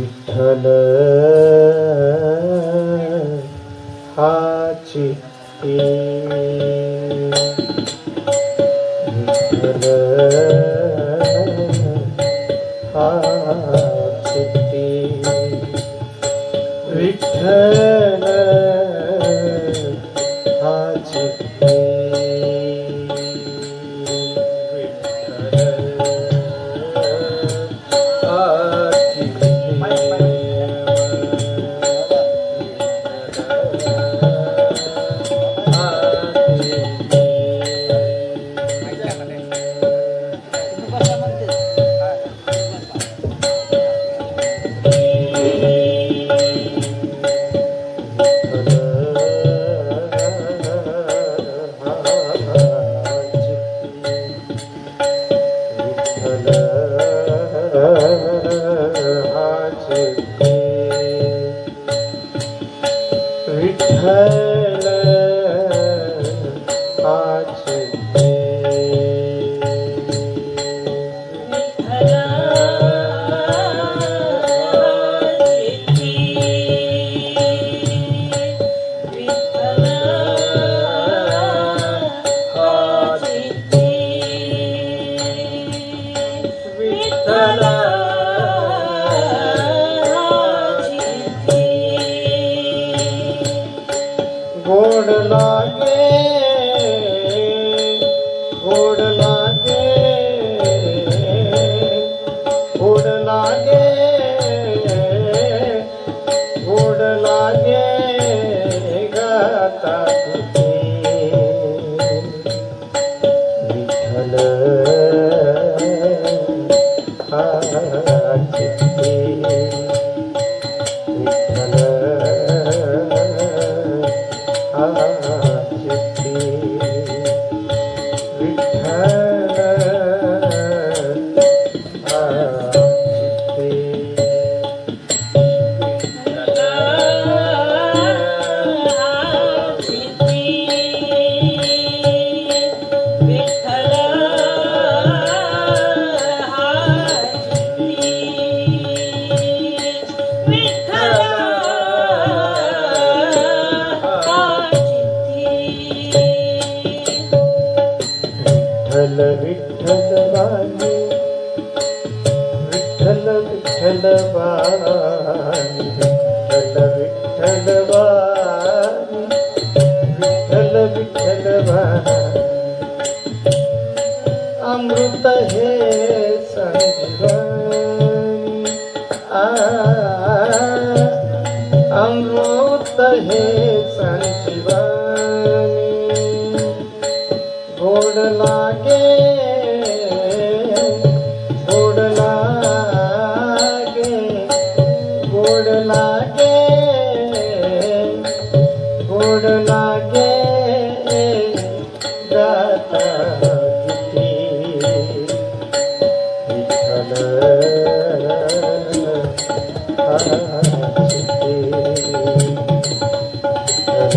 विठ्ठल. हाची विठ्ठल. हाची विठ्ठल. गोड लागे गोड लागे गोड लागे गोड लागे गाता विठ्ठल हाची विठ्ठल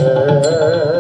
呃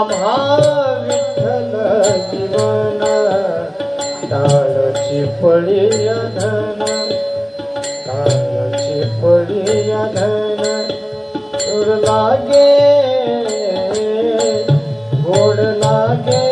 आम्हा विठ्ठल जीवन टाळची पडी धन टाळची पडी धन सुर लागे गोड लागे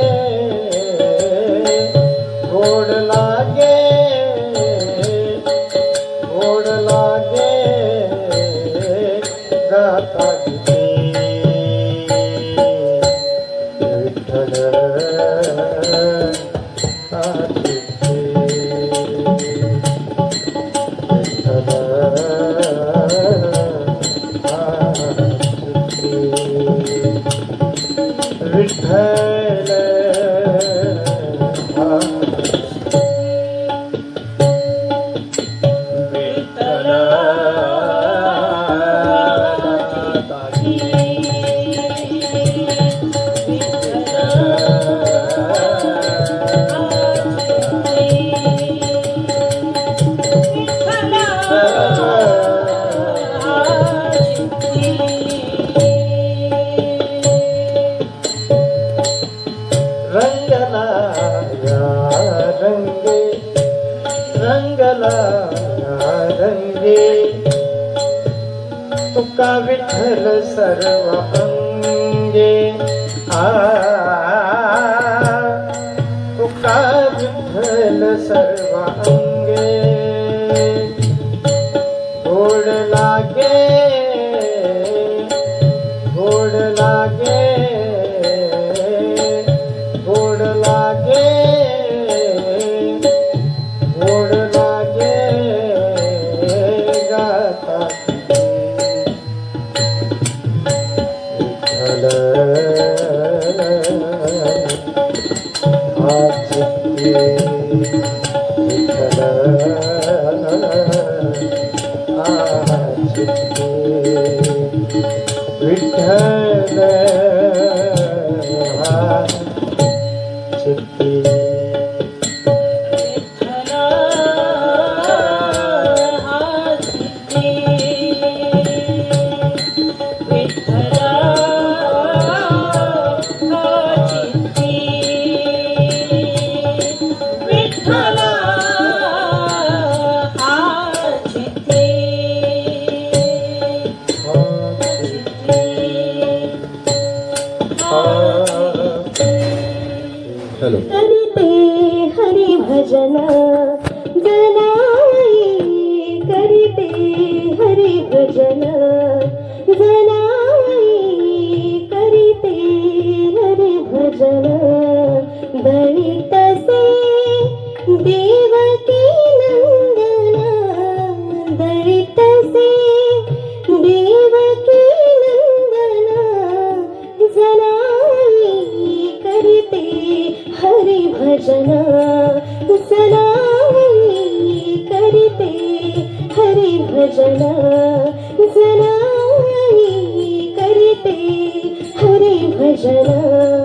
ಸರ್ವ ಅಂಗೆ ಆ चलो. करते हरी भजन जनाई करते हरी भजन जनाई करते हरी भजन बळी तसे देवकी Krishna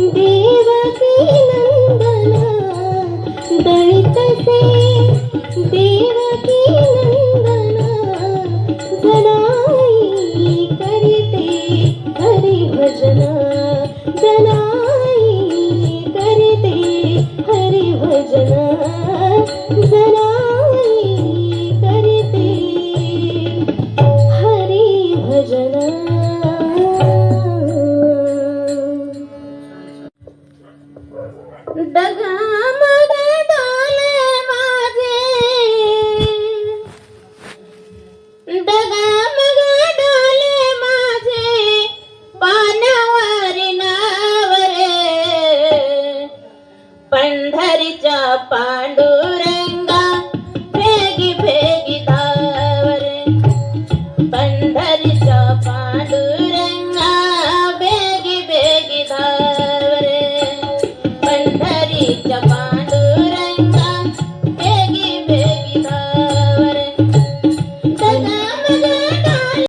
देवकी पंढरीच्या पांडू